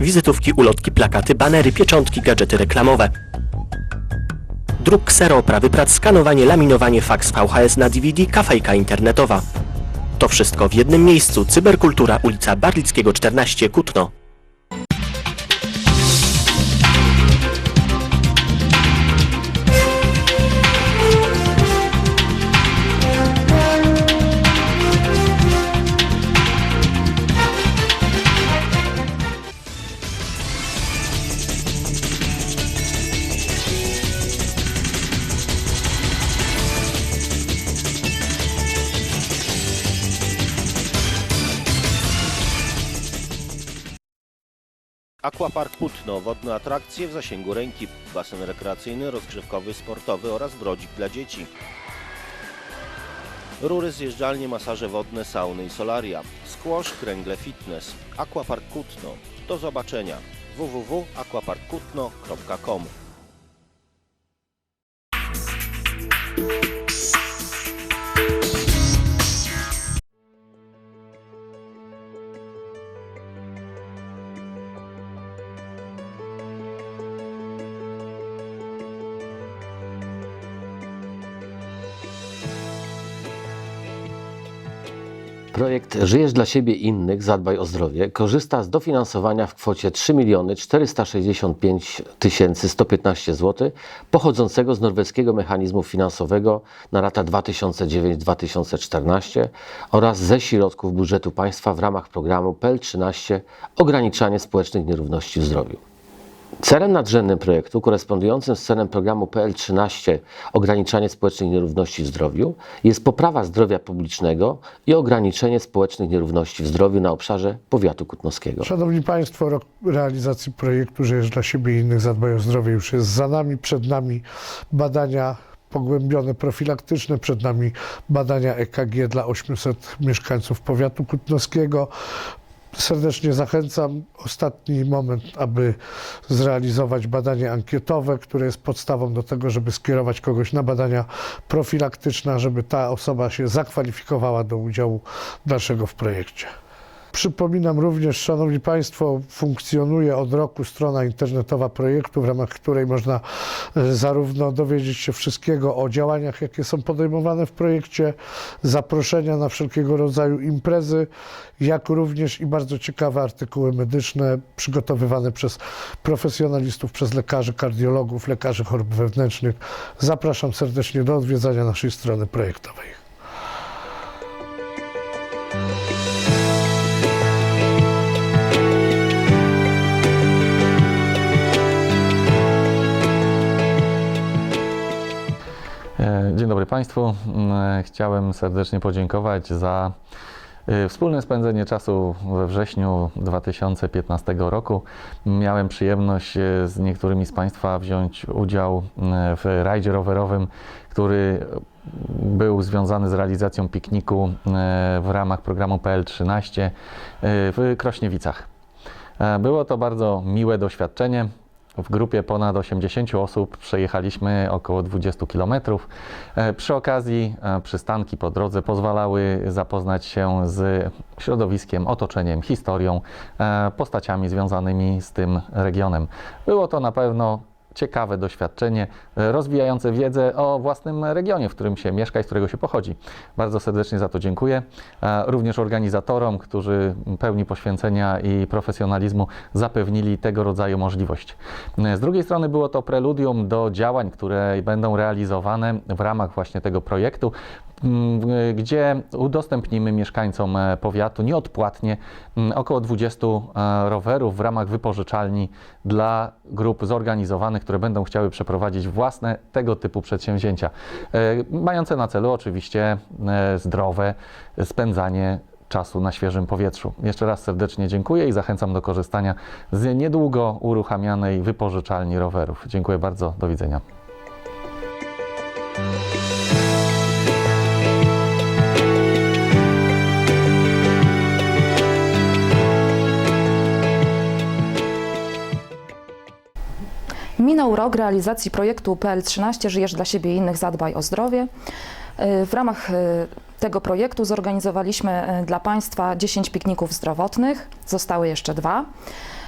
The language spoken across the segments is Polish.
Wizytówki, ulotki, plakaty, banery, pieczątki, gadżety reklamowe. Druk ksero, oprawy prac, skanowanie, laminowanie, faks VHS na DVD, kafejka internetowa. To wszystko w jednym miejscu. Cyberkultura, ulica Barlickiego 14, Kutno. Aquapark Putno, wodne atrakcje w zasięgu ręki, basen rekreacyjny, rozgrzewkowy, sportowy oraz brodzik dla dzieci. Rury, zjeżdżalnie, masaże wodne, sauny i solaria. Squash, kręgle fitness. Aquapark Kutno. Do zobaczenia. www.aquaparkkutno.com Projekt Żyjesz dla siebie innych, zadbaj o zdrowie korzysta z dofinansowania w kwocie 3 465 115 zł pochodzącego z norweskiego mechanizmu finansowego na lata 2009-2014 oraz ze środków budżetu państwa w ramach programu PEL 13 Ograniczanie społecznych nierówności w zdrowiu. Celem nadrzędnym projektu, korespondującym z celem programu PL13 Ograniczanie społecznych nierówności w zdrowiu, jest poprawa zdrowia publicznego i ograniczenie społecznych nierówności w zdrowiu na obszarze powiatu kutnowskiego. Szanowni Państwo, rok realizacji projektu Żyjesz dla siebie i innych, zadbaj o zdrowie już jest za nami, przed nami badania pogłębione, profilaktyczne, przed nami badania EKG dla 800 mieszkańców powiatu kutnowskiego. Serdecznie zachęcam. Ostatni moment, aby zrealizować badanie ankietowe, które jest podstawą do tego, żeby skierować kogoś na badania profilaktyczne, żeby ta osoba się zakwalifikowała do udziału dalszego w projekcie. Przypominam również, Szanowni Państwo, funkcjonuje od roku strona internetowa projektu, w ramach której można e, zarówno dowiedzieć się wszystkiego o działaniach, jakie są podejmowane w projekcie, zaproszenia na wszelkiego rodzaju imprezy, jak również i bardzo ciekawe artykuły medyczne przygotowywane przez profesjonalistów, przez lekarzy, kardiologów, lekarzy chorób wewnętrznych. Zapraszam serdecznie do odwiedzania naszej strony projektowej. Dzień dobry Państwu. Mm, Chciałem serdecznie podziękować za e, wspólne spędzenie czasu we wrześniu 2015 roku. Miałem przyjemność e, z niektórymi z Państwa wziąć udział mm, w rajdzie rowerowym, który był związany z realizacją pikniku e, w ramach programu PL13 e, w Krośniewicach. E, Było to bardzo miłe doświadczenie. W grupie ponad 80 osób przejechaliśmy około 20 km. Przy okazji e, przystanki po drodze pozwalały zapoznać się z środowiskiem, otoczeniem, historią, e, postaciami związanymi z tym regionem. Było to na pewno ciekawe doświadczenie, e, rozwijające wiedzę o własnym regionie, w którym się mieszka i z którego się pochodzi. Bardzo serdecznie za to dziękuję. Również organizatorom, którzy pełni poświęcenia i profesjonalizmu zapewnili tego rodzaju możliwość. E, Z drugiej strony było to preludium do działań, które będą realizowane w ramach właśnie tego projektu, gdzie udostępnimy mieszkańcom e, powiatu nieodpłatnie m, około 20 e, rowerów w ramach wypożyczalni dla grup zorganizowanych, które będą chciały przeprowadzić własne tego typu przedsięwzięcia, e, mające na celu oczywiście zdrowe spędzanie czasu na świeżym powietrzu. Jeszcze raz serdecznie dziękuję i zachęcam do korzystania z niedługo uruchamianej wypożyczalni rowerów. Dziękuję bardzo, do widzenia. Minął rok realizacji projektu PL13 Żyjesz dla siebie i innych, zadbaj o zdrowie. Y, W ramach y, tego projektu zorganizowaliśmy y, dla Państwa 10 pikników zdrowotnych, zostały jeszcze dwa.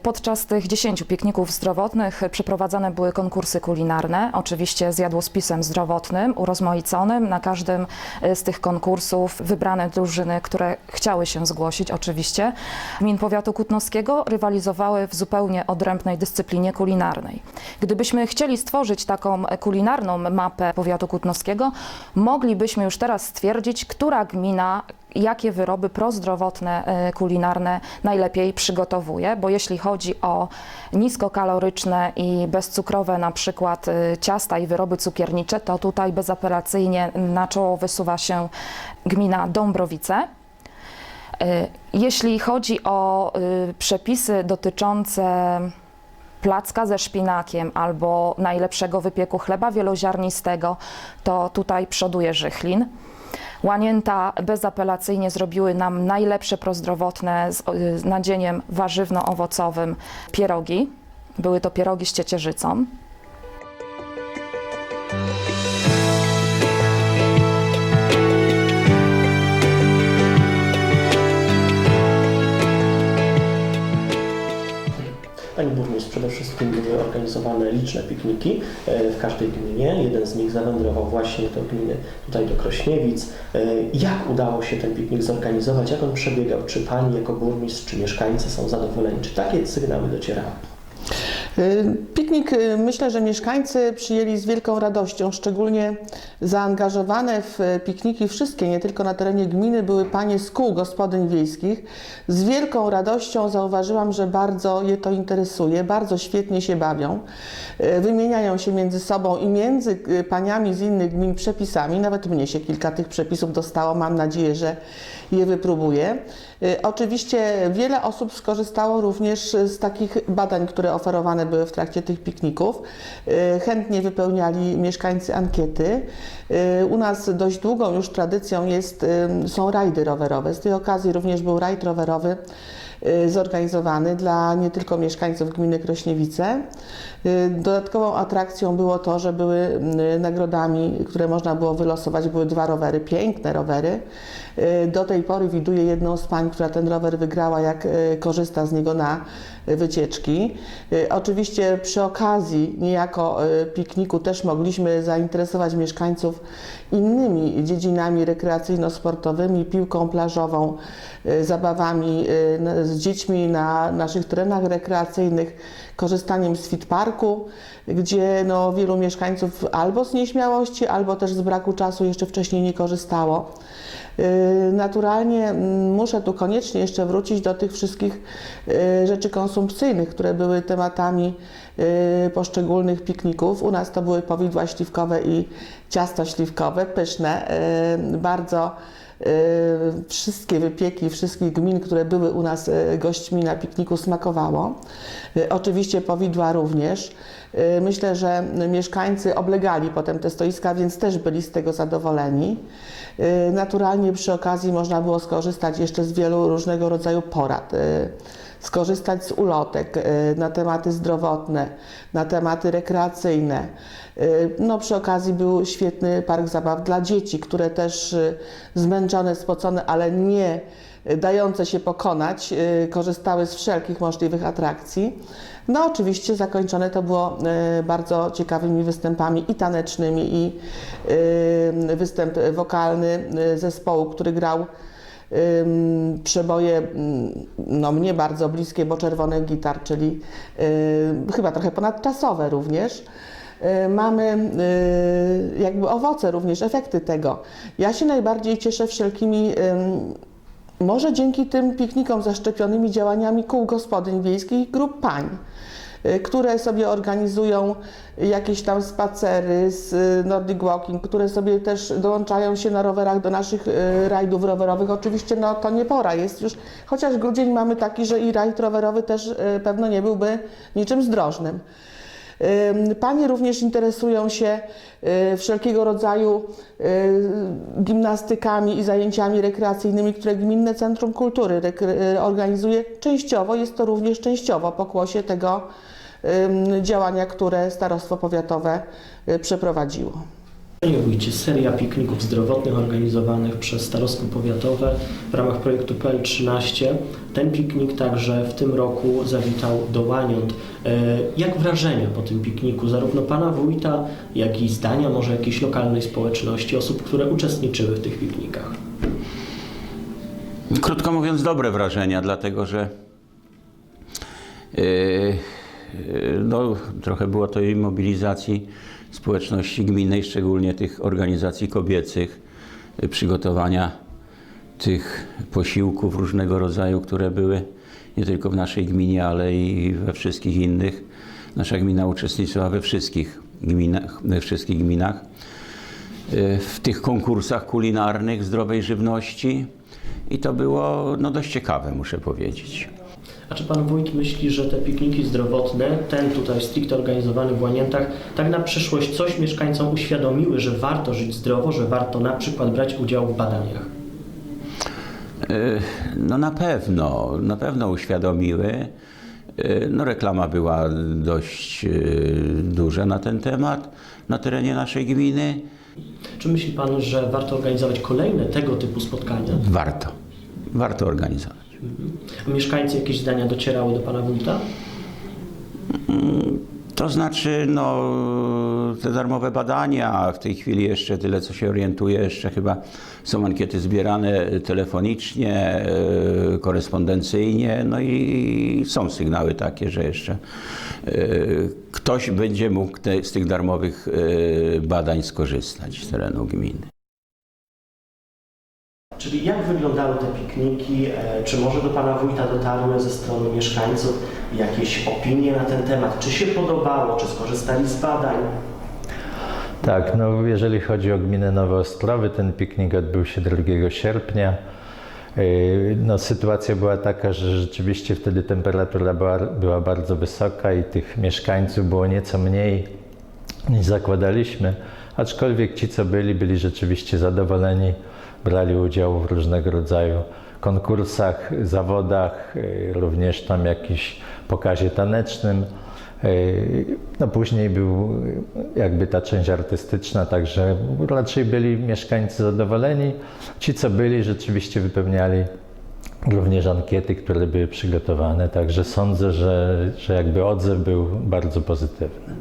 Podczas tych 10 pikników zdrowotnych przeprowadzane były konkursy kulinarne, oczywiście z jadłospisem zdrowotnym, urozmaiconym. Na każdym e, z tych konkursów wybrane drużyny, które chciały się zgłosić, oczywiście, gmin powiatu kutnowskiego rywalizowały w zupełnie odrębnej dyscyplinie kulinarnej. Gdybyśmy chcieli stworzyć taką kulinarną mapę powiatu kutnowskiego, moglibyśmy już teraz stwierdzić, która gmina jakie wyroby prozdrowotne, e, kulinarne najlepiej przygotowuje, bo jeśli chodzi o niskokaloryczne i bezcukrowe na przykład e, ciasta i wyroby cukiernicze, to tutaj bezapelacyjnie na czoło wysuwa się gmina Dąbrowice. E, Jeśli chodzi o y, przepisy dotyczące placka ze szpinakiem albo najlepszego wypieku chleba wieloziarnistego, to tutaj przoduje Żychlin. Łanięta bezapelacyjnie zrobiły nam najlepsze prozdrowotne z, y, nadzieniem warzywno-owocowym pierogi. Były to pierogi z ciecierzycą. Przede wszystkim były organizowane liczne pikniki e, w każdej gminie. Jeden z nich zawędrował właśnie do gminy, tutaj do Krośniewic. E, Jak udało się ten piknik zorganizować? Jak on przebiegał? Czy Pani jako burmistrz, czy mieszkańcy są zadowoleni? Czy takie sygnały docierały? Y, Piknik y, myślę, że mieszkańcy przyjęli z wielką radością, szczególnie zaangażowane w y, pikniki wszystkie, nie tylko na terenie gminy, były panie z kół gospodyń wiejskich. Z wielką radością zauważyłam, że bardzo je to interesuje, bardzo świetnie się bawią. Wymieniają się między sobą i między paniami z innych gmin przepisami. Nawet mnie się kilka tych przepisów dostało. Mam nadzieję, że je wypróbuję. Y, Oczywiście wiele osób skorzystało również z takich badań, które oferowane były w trakcie tych pikników. Y, Chętnie wypełniali mieszkańcy ankiety. Y, U nas dość długą już tradycją jest, są rajdy rowerowe. Z tej okazji również był rajd rowerowy zorganizowany dla nie tylko mieszkańców gminy Krośniewice. Y, Dodatkową atrakcją było to, że były y, nagrodami, które można było wylosować, były dwa rowery, piękne rowery. Y, Do tej pory widuję jedną z pań, która ten rower wygrała, jak y, korzysta z niego na y, wycieczki. Y, Oczywiście przy okazji niejako y, pikniku też mogliśmy zainteresować mieszkańców innymi dziedzinami rekreacyjno-sportowymi, piłką plażową, y, zabawami z dziećmi na naszych terenach rekreacyjnych, korzystaniem z fit parku, gdzie no, wielu mieszkańców albo z nieśmiałości, albo też z braku czasu jeszcze wcześniej nie korzystało. Y, Naturalnie mm, muszę tu koniecznie jeszcze wrócić do tych wszystkich y, rzeczy konsumpcyjnych, które były tematami y, poszczególnych pikników. U nas to były powidła śliwkowe i ciasto śliwkowe, pyszne, bardzo wszystkie wypieki wszystkich gmin, które były u nas y, gośćmi na pikniku smakowało. Y, Oczywiście powidła również. Y, Myślę, że mieszkańcy oblegali potem te stoiska, więc też byli z tego zadowoleni. Y, Naturalnie przy okazji można było skorzystać jeszcze z wielu różnego rodzaju porad. Skorzystać z ulotek y, na tematy zdrowotne, na tematy rekreacyjne. Y, No, przy okazji był świetny park zabaw dla dzieci, które też y, zmęczone, spocone, ale nie dające się pokonać, korzystały z wszelkich możliwych atrakcji. No, oczywiście zakończone to było bardzo ciekawymi występami i tanecznymi, i występ wokalny zespołu, który grał przeboje ym, no, mnie bardzo bliskie, bo czerwony gitar, czyli y, chyba trochę ponadczasowe również. Y, Mamy y, jakby owoce również, efekty tego. Ja się najbardziej cieszę wszelkimi, może dzięki tym piknikom zaszczepionymi działaniami kół gospodyń wiejskich grup pań które sobie organizują jakieś tam spacery z y, Nordic Walking, które sobie też dołączają się na rowerach do naszych y, rajdów rowerowych. Oczywiście no, to nie pora jest już, chociaż grudzień mamy taki, że i rajd rowerowy też y, pewno nie byłby niczym zdrożnym. Panie również interesują się y, wszelkiego rodzaju y, gimnastykami i zajęciami rekreacyjnymi, które Gminne Centrum Kultury y, organizuje. Częściowo jest to również częściowo pokłosie tego działania, które Starostwo Powiatowe przeprowadziło. Wójcie, seria pikników zdrowotnych organizowanych przez starostwo powiatowe w ramach projektu PL13. Ten piknik także w tym roku zawitał do Łaniąt. E, Jak wrażenia po tym pikniku, zarówno pana wójta, jak i zdania może jakiejś lokalnej społeczności, osób, które uczestniczyły w tych piknikach? Krótko mówiąc, dobre wrażenia, dlatego że yy, no, trochę było to i mobilizacji społeczności gminnej, szczególnie tych organizacji kobiecych, yy, przygotowania tych posiłków różnego rodzaju, które były nie tylko w naszej gminie, ale i we wszystkich innych. Nasza gmina uczestniczyła we wszystkich gminach, we wszystkich gminach w tych konkursach kulinarnych zdrowej żywności i to było no, dość ciekawe, muszę powiedzieć. A czy pan wójt myśli, że te pikniki zdrowotne, ten tutaj stricte organizowany w Łaniętach, tak na przyszłość coś mieszkańcom uświadomiły, że warto żyć zdrowo, że warto na przykład brać udział w badaniach? E, No na pewno, na pewno uświadomiły. E, No reklama była dość e, duża na ten temat na terenie naszej gminy. Czy myśli pan, że warto organizować kolejne tego typu spotkania? Warto, warto organizować. A mieszkańcy jakieś zdania docierały do pana wójta? To znaczy, no, te darmowe badania, w tej chwili jeszcze tyle, co się orientuję, jeszcze chyba są ankiety zbierane telefonicznie, e, korespondencyjnie, no i są sygnały takie, że jeszcze e, ktoś będzie mógł te, z tych darmowych e, badań skorzystać z terenu gminy. Czyli jak wyglądały te pikniki? E, Czy może do pana wójta dotarły ze strony mieszkańców jakieś opinie na ten temat? Czy się podobało? Czy skorzystali z badań? Tak, no jeżeli chodzi o gminę Nowe Ostrowy, ten piknik odbył się 2 sierpnia. Yy, No, sytuacja była taka, że rzeczywiście wtedy temperatura była, była bardzo wysoka i tych mieszkańców było nieco mniej niż zakładaliśmy, aczkolwiek ci, co byli, byli rzeczywiście zadowoleni, brali udział w różnego rodzaju konkursach, zawodach, yy, również tam jakiś pokazie tanecznym. Yy, No później był jakby ta część artystyczna, także raczej byli mieszkańcy zadowoleni. Ci, co byli, rzeczywiście wypełniali również ankiety, które były przygotowane, także sądzę, że, że jakby odzew był bardzo pozytywny.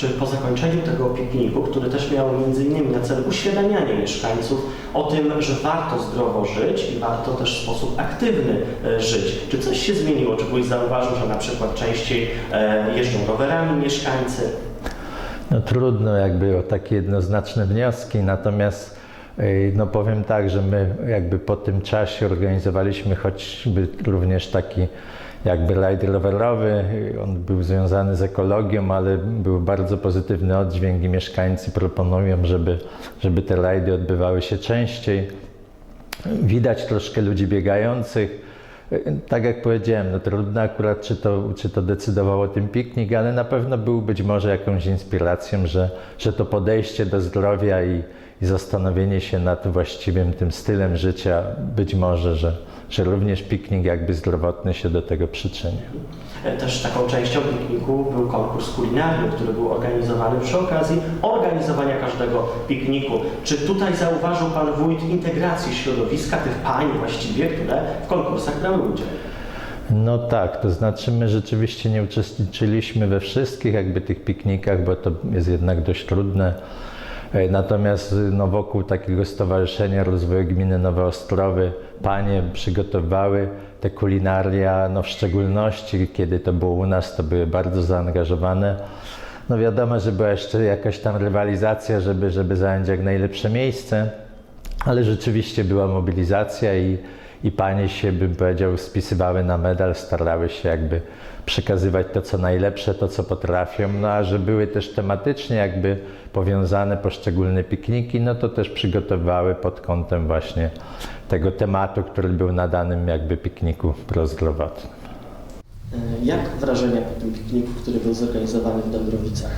Czy po zakończeniu tego pikniku, który też miał innymi na celu uświadamianie mieszkańców o tym, że warto zdrowo żyć i warto też w sposób aktywny e, żyć, czy coś się zmieniło? Czy wójt zauważył, że na przykład częściej e, jeżdżą rowerami mieszkańcy? No trudno jakby o takie jednoznaczne wnioski, natomiast no powiem tak, że my jakby po tym czasie organizowaliśmy choćby również taki jakby rajd rowerowy. On był związany z ekologią, ale był bardzo pozytywny oddźwięk i mieszkańcy proponują, żeby, żeby te rajdy odbywały się częściej. Widać troszkę ludzi biegających. Tak jak powiedziałem, no trudno akurat, czy to, czy to decydował o tym piknik, ale na pewno był być może jakąś inspiracją, że, że to podejście do zdrowia i, i zastanowienie się nad właściwym tym stylem życia, być może, że, że również piknik jakby zdrowotny się do tego przyczynił. Też taką częścią pikniku był konkurs kulinarny, który był organizowany przy okazji organizowania każdego pikniku. Czy tutaj zauważył Pan Wójt integrację środowiska, tych pań właściwie, które w konkursach brały udział? No tak, to znaczy my rzeczywiście nie uczestniczyliśmy we wszystkich jakby tych piknikach, bo to jest jednak dość trudne. E, Natomiast no, wokół takiego Stowarzyszenia Rozwoju Gminy Nowe Ostrowy panie przygotowały te kulinaria, no w szczególności kiedy to było u nas, to były bardzo zaangażowane. No wiadomo, że była jeszcze jakaś tam rywalizacja, żeby, żeby zająć jak najlepsze miejsce, ale rzeczywiście była mobilizacja i, i panie się, bym powiedział, spisywały na medal, starały się jakby przekazywać to, co najlepsze, to, co potrafią, no a że były też tematycznie jakby powiązane poszczególne pikniki, no to też przygotowywały pod kątem właśnie tego tematu, który był na danym jakby pikniku prozdrowotnym. E, Jak wrażenia po tym pikniku, który był zorganizowany w Dąbrowicach?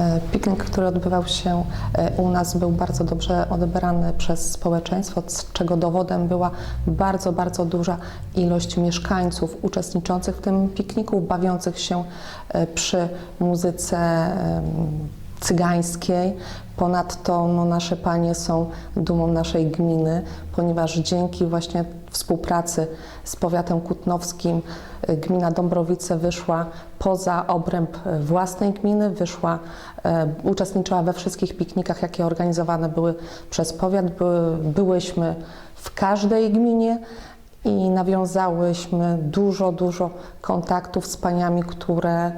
E, Piknik, który odbywał się e, u nas, był bardzo dobrze odebrany przez społeczeństwo, czego dowodem była bardzo, bardzo duża ilość mieszkańców uczestniczących w tym pikniku, bawiących się e, przy muzyce cygańskiej. Ponadto no, nasze panie są dumą naszej gminy, ponieważ dzięki właśnie współpracy z powiatem kutnowskim y, gmina Dąbrowice wyszła poza obręb y, własnej gminy, wyszła, e, uczestniczyła we wszystkich piknikach, jakie organizowane były przez powiat. Były, byłyśmy w każdej gminie i nawiązałyśmy dużo, dużo kontaktów z paniami, które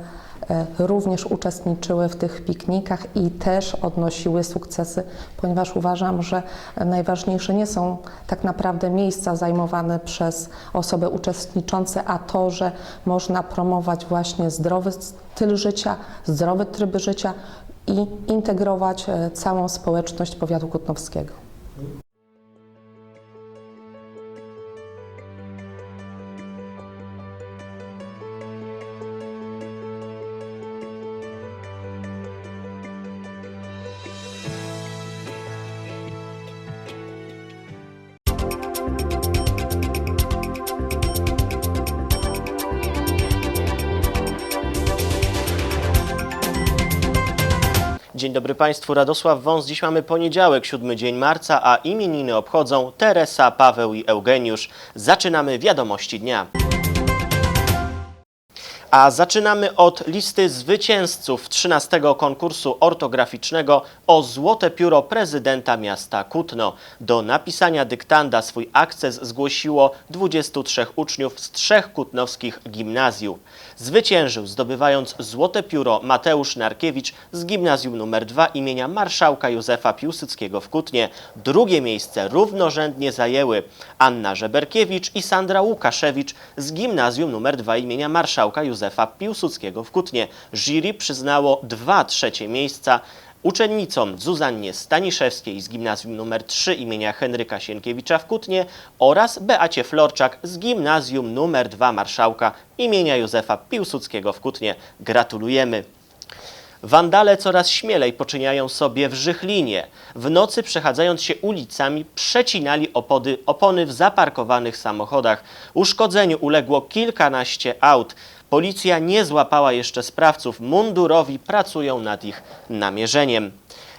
również uczestniczyły w tych piknikach i też odnosiły sukcesy, ponieważ uważam, że najważniejsze nie są tak naprawdę miejsca zajmowane przez osoby uczestniczące, a to, że można promować właśnie zdrowy styl życia, zdrowy tryb życia i integrować e, całą społeczność powiatu kutnowskiego. Państwu, Radosław Wąs. Dziś mamy poniedziałek, 7 dzień marca, a imieniny obchodzą Teresa, Paweł i Eugeniusz. Zaczynamy wiadomości dnia. A zaczynamy od listy zwycięzców 13 konkursu ortograficznego o Złote Pióro prezydenta miasta Kutno. Do napisania dyktanda swój akces zgłosiło 23 uczniów z trzech kutnowskich gimnazjów. Zwyciężył zdobywając Złote Pióro Mateusz Narkiewicz z gimnazjum nr 2 imienia marszałka Józefa Piłsudskiego w Kutnie. Drugie miejsce równorzędnie zajęły Anna Żeberkiewicz i Sandra Łukaszewicz z gimnazjum nr 2 imienia marszałka Józefa Piłsudskiego w Kutnie. Jury przyznało dwa trzecie miejsca uczennicom Zuzannie Staniszewskiej z gimnazjum nr 3 imienia Henryka Sienkiewicza w Kutnie oraz Beacie Florczak z gimnazjum nr 2 marszałka imienia Józefa Piłsudskiego w Kutnie. Gratulujemy! Wandale coraz śmielej poczyniają sobie w Żychlinie. W nocy przechadzając się ulicami przecinali opody, opony w zaparkowanych samochodach. Uszkodzeniu uległo kilkanaście aut. Policja nie złapała jeszcze sprawców. Mundurowi pracują nad ich namierzeniem.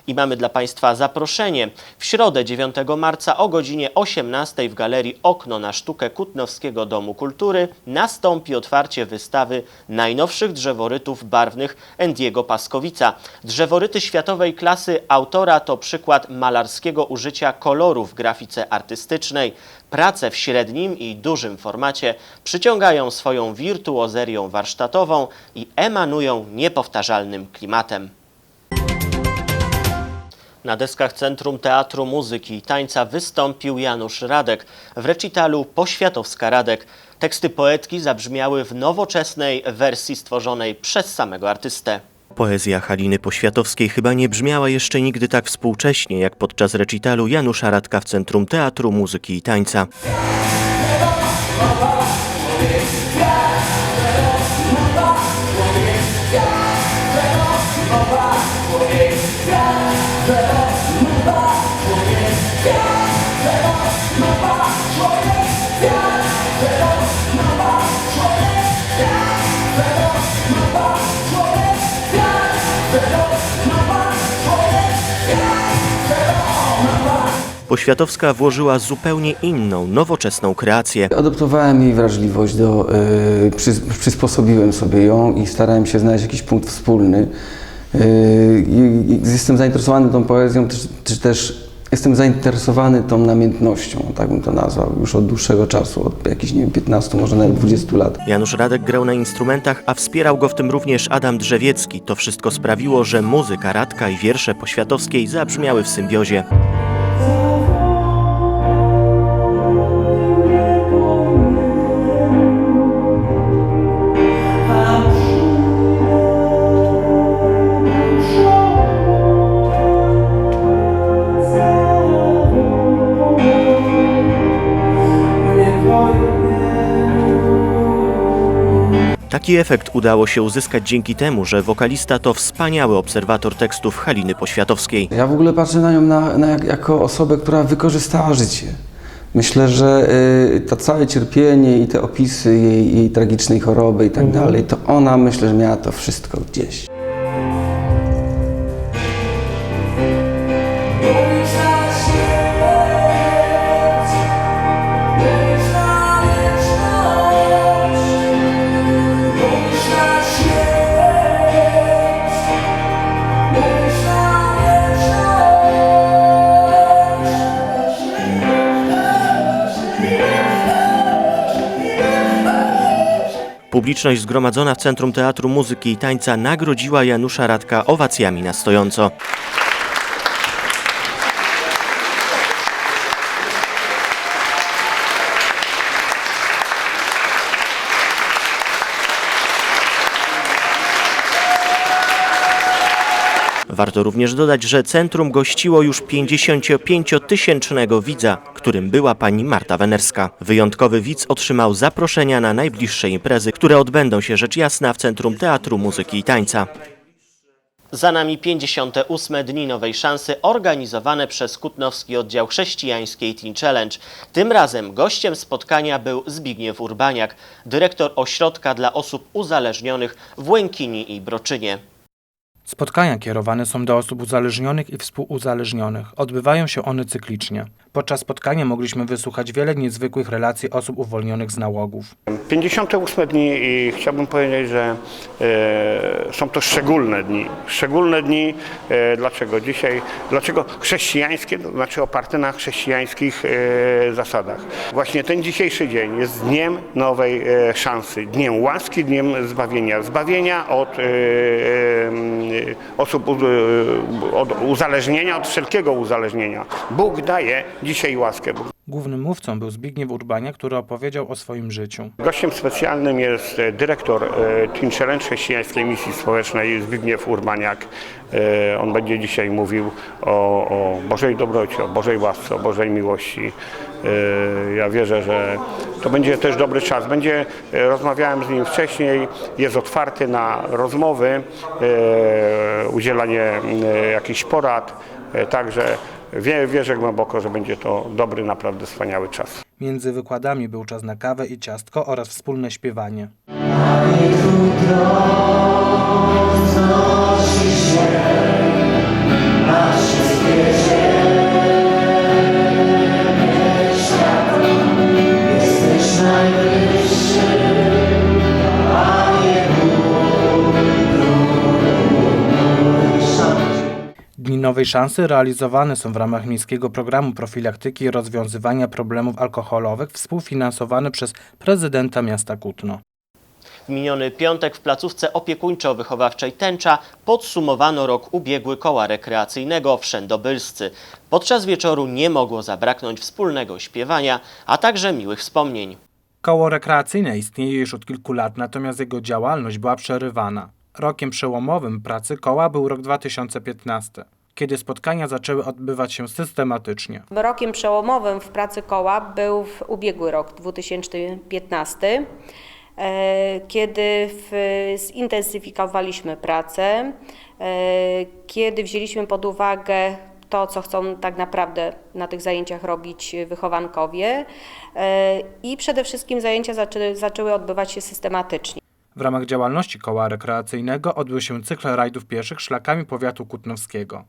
I mamy dla Państwa zaproszenie. W środę 9 marca o godzinie 18 w Galerii Okno na Sztukę Kutnowskiego Domu Kultury nastąpi otwarcie wystawy najnowszych drzeworytów barwnych Endiego Paskowica. Drzeworyty światowej klasy autora to przykład malarskiego użycia koloru w grafice artystycznej. Prace w średnim i dużym formacie przyciągają swoją wirtuozerią warsztatową i emanują niepowtarzalnym klimatem. Na deskach Centrum Teatru Muzyki i Tańca wystąpił Janusz Radek w recitalu Poświatowska Radek. Teksty poetki zabrzmiały w nowoczesnej wersji stworzonej przez samego artystę. Poezja Haliny Poświatowskiej chyba nie brzmiała jeszcze nigdy tak współcześnie jak podczas recitalu Janusza Radka w Centrum Teatru Muzyki i Tańca. Poświatowska włożyła zupełnie inną, nowoczesną kreację. Adoptowałem jej wrażliwość, do, y, przys, przysposobiłem sobie ją i starałem się znaleźć jakiś punkt wspólny. Y, i jestem zainteresowany tą poezją, czy, czy też jestem zainteresowany tą namiętnością, tak bym to nazwał, już od dłuższego czasu, od jakichś, nie wiem, 15, może nawet 20 lat. Janusz Radek grał na instrumentach, a wspierał go w tym również Adam Drzewiecki. To wszystko sprawiło, że muzyka Radka i wiersze Poświatowskiej zabrzmiały w symbiozie. Taki efekt udało się uzyskać dzięki temu, że wokalista to wspaniały obserwator tekstów Haliny Poświatowskiej. Ja w ogóle patrzę na nią na, na jak, jako osobę, która wykorzystała życie. Myślę, że y, to całe cierpienie i te opisy jej, jej tragicznej choroby i tak dalej, to ona myślę, że miała to wszystko gdzieś. Publiczność zgromadzona w Centrum Teatru Muzyki i Tańca nagrodziła Janusza Radka owacjami na stojąco. Warto również dodać, że centrum gościło już 55-tysięcznego widza, którym była pani Marta Wenerska. Wyjątkowy widz otrzymał zaproszenia na najbliższe imprezy, które odbędą się rzecz jasna w Centrum Teatru Muzyki i Tańca. Za nami 58 Dni Nowej Szansy organizowane przez Kutnowski Oddział Chrześcijańskiej Teen Challenge. Tym razem gościem spotkania był Zbigniew Urbaniak, dyrektor ośrodka dla osób uzależnionych w Łękini i Broczynie. Spotkania kierowane są do osób uzależnionych i współuzależnionych. Odbywają się one cyklicznie. Podczas spotkania mogliśmy wysłuchać wiele niezwykłych relacji osób uwolnionych z nałogów. 58 dni i chciałbym powiedzieć, że e, są to szczególne dni. Szczególne dni, e, dlaczego dzisiaj, dlaczego chrześcijańskie, to znaczy oparte na chrześcijańskich e, zasadach. Właśnie ten dzisiejszy dzień jest dniem nowej e, szansy, dniem łaski, dniem zbawienia. Zbawienia od e, e, osób u- e, od uzależnienia, od wszelkiego uzależnienia. Bóg daje dzisiaj łaskę. Głównym mówcą był Zbigniew Urbania, który opowiedział o swoim życiu. Gościem specjalnym jest e, dyrektor e, Teen Challenge Chrześcijańskiej Misji Społecznej Zbigniew Urbaniak. E, On będzie dzisiaj mówił o, o Bożej dobroci, o Bożej łasce, o Bożej miłości. Ja wierzę, że to będzie też dobry czas. Będzie, rozmawiałem z nim wcześniej, jest otwarty na rozmowy, udzielanie jakichś porad, także wie- wierzę głęboko, że będzie to dobry, naprawdę wspaniały czas. Między wykładami był czas na kawę i ciastko oraz wspólne śpiewanie. Dni Nowej Szansy realizowane są w ramach Miejskiego Programu Profilaktyki i Rozwiązywania Problemów Alkoholowych współfinansowany przez prezydenta miasta Kutno. W miniony piątek w placówce opiekuńczo-wychowawczej Tęcza podsumowano rok ubiegły koła rekreacyjnego w Szendobylscy. Podczas wieczoru nie mogło zabraknąć wspólnego śpiewania, a także miłych wspomnień. Koło rekreacyjne istnieje już od kilku lat, natomiast jego działalność była przerywana. Rokiem przełomowym pracy koła był rok 2015, kiedy spotkania zaczęły odbywać się systematycznie. Rokiem przełomowym w pracy koła był ubiegły rok 2015, e, kiedy zintensyfikowaliśmy pracę, e, kiedy wzięliśmy pod uwagę to, co chcą tak naprawdę na tych zajęciach robić wychowankowie e, i przede wszystkim zajęcia zaczęły, zaczęły odbywać się systematycznie. W ramach działalności koła rekreacyjnego odbył się cykl rajdów pieszych szlakami powiatu kutnowskiego.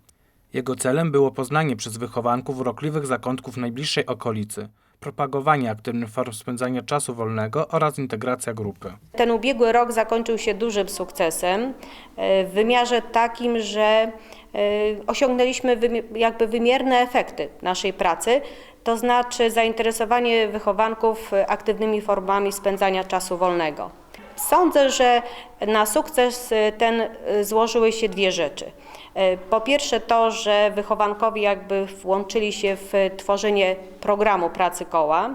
Jego celem było poznanie przez wychowanków urokliwych zakątków najbliższej okolicy, propagowanie aktywnych form spędzania czasu wolnego oraz integracja grupy. Ten ubiegły rok zakończył się dużym sukcesem e, w wymiarze takim, że e, osiągnęliśmy jakby wymierne efekty naszej pracy, to znaczy zainteresowanie wychowanków aktywnymi formami spędzania czasu wolnego. Sądzę, że na sukces ten e, złożyły się dwie rzeczy. E, Po pierwsze to, że wychowankowie jakby włączyli się w tworzenie programu pracy koła,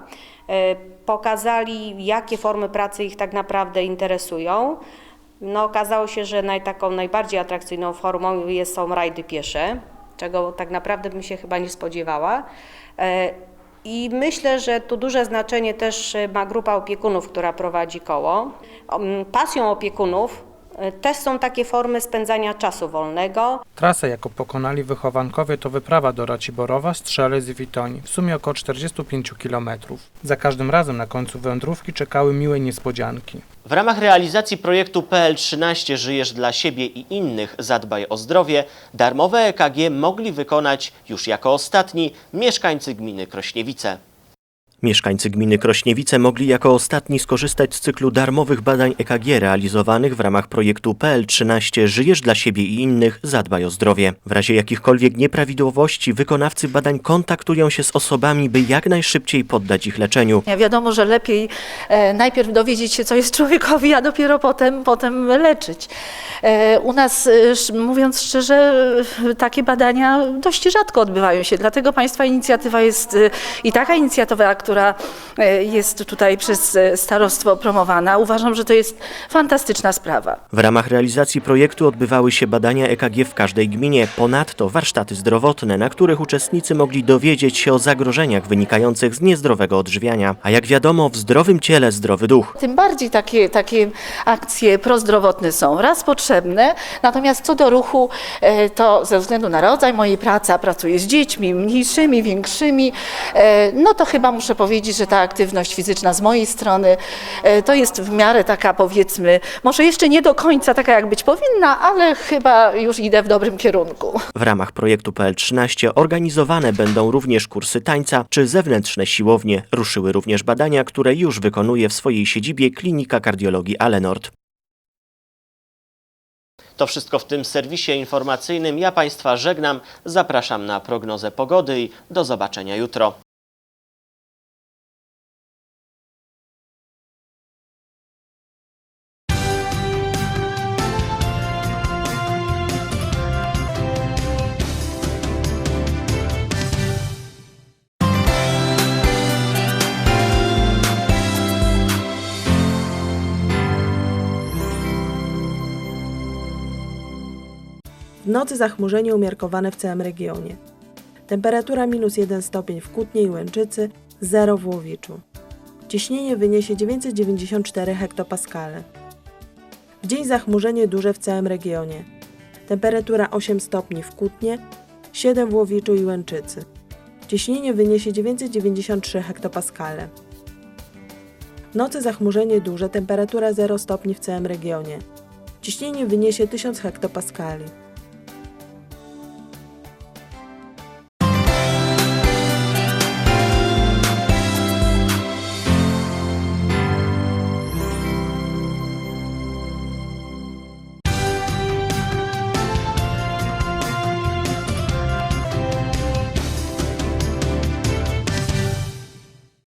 e, pokazali jakie formy pracy ich tak naprawdę interesują. No, okazało się, że naj, taką najbardziej atrakcyjną formą jest, są rajdy piesze, czego tak naprawdę bym się chyba nie spodziewała. E, I myślę, że tu duże znaczenie też ma grupa opiekunów, która prowadzi koło. Pasją opiekunów też są takie formy spędzania czasu wolnego. Trasę, jaką pokonali wychowankowie, to wyprawa do Raciborowa, Strzelec i Witoni, w sumie około 45 km. Za każdym razem na końcu wędrówki czekały miłe niespodzianki. W ramach realizacji projektu PL13 Żyjesz dla siebie i innych, zadbaj o zdrowie, darmowe EKG mogli wykonać już jako ostatni mieszkańcy gminy Krośniewice. Mieszkańcy gminy Krośniewice mogli jako ostatni skorzystać z cyklu darmowych badań EKG realizowanych w ramach projektu PL13 Żyjesz dla siebie i innych, zadbaj o zdrowie. W razie jakichkolwiek nieprawidłowości wykonawcy badań kontaktują się z osobami, by jak najszybciej poddać ich leczeniu. Wiadomo, że lepiej e, najpierw dowiedzieć się, co jest człowiekowi, a dopiero potem, potem leczyć. E, u nas, e, mówiąc szczerze, e, takie badania dość rzadko odbywają się, dlatego Państwa inicjatywa jest e, i taka inicjatywa, która e, jest tutaj przez e, starostwo promowana, uważam, że to jest fantastyczna sprawa. W ramach realizacji projektu odbywały się badania EKG w każdej gminie, ponadto warsztaty zdrowotne, na których uczestnicy mogli dowiedzieć się o zagrożeniach wynikających z niezdrowego odżywiania. A jak wiadomo, w zdrowym ciele zdrowy duch. Tym bardziej takie, takie akcje prozdrowotne są raz potrzebne, natomiast co do ruchu, e, to ze względu na rodzaj mojej pracy, a pracuję z dziećmi, mniejszymi, większymi, no to chyba muszę powiedzieć, że ta aktywność fizyczna z mojej strony e, to jest w miarę taka powiedzmy, może jeszcze nie do końca taka jak być powinna, ale chyba już idę w dobrym kierunku. W ramach projektu PL13 organizowane będą również kursy tańca czy zewnętrzne siłownie. Ruszyły również badania, które już wykonuje w swojej siedzibie Klinika Kardiologii Alenord. To wszystko w tym serwisie informacyjnym. Ja Państwa żegnam, zapraszam na prognozę pogody i do zobaczenia jutro. Nocy zachmurzenie umiarkowane w całym regionie. Temperatura minus 1 stopień w Kutnie i Łęczycy, 0 w Łowiczu. Ciśnienie wyniesie 994 hektopaskale. W dzień zachmurzenie duże w całym regionie. Temperatura 8 stopni w Kutnie, 7 w Łowiczu i Łęczycy. Ciśnienie wyniesie 993 hektopaskale. W nocy zachmurzenie duże, temperatura 0 stopni w całym regionie. Ciśnienie wyniesie 1000 hektopaskali.